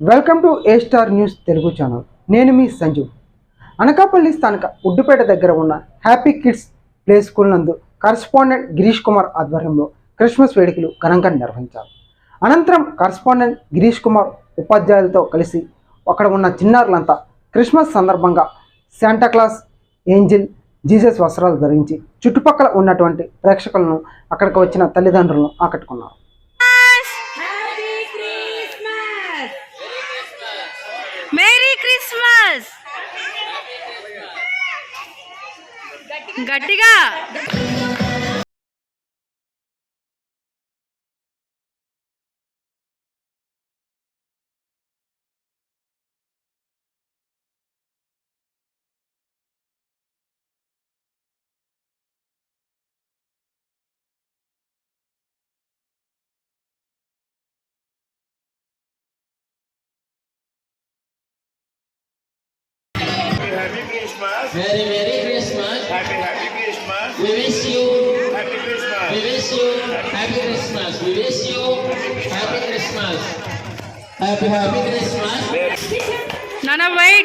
Welcome to A star news Telugu channel. నేను మీ సంజీవ్ అనకాపల్లి స్థానిక ఉడ్డుపేట దగ్గర ఉన్న హ్యాపీ కిడ్స్ ప్లే స్కూల్ నందు కరస్పాండెంట్ గిరీష్ కుమార్ ఆధ్వర్యంలో క్రిస్మస్ వేడుకలు ఘనంగా నిర్వహించారు. అనంతరం కరస్పాండెంట్ గిరీష్ కుమార్ ఉపాధ్యాయులతో కలిసి అక్కడ ఉన్న చిన్నారులంతా క్రిస్మస్ సందర్భంగా శాంటాక్లాస్ ఏంజిల్ జీసస్ వస్త్రాలు ధరించి చుట్టుపక్కల ఉన్నటువంటి ప్రేక్షకులను అక్కడికి వచ్చిన తల్లిదండ్రులను ఆకట్టుకున్నారు. క్రిస్మస్ గట్టిగా Happy Christmas. Very Merry Christmas. Happy Happy Christmas. We wish you. Happy Christmas. We wish you. Happy Christmas. We wish you. Happy Christmas. Happy Happy Christmas. Nana, wait.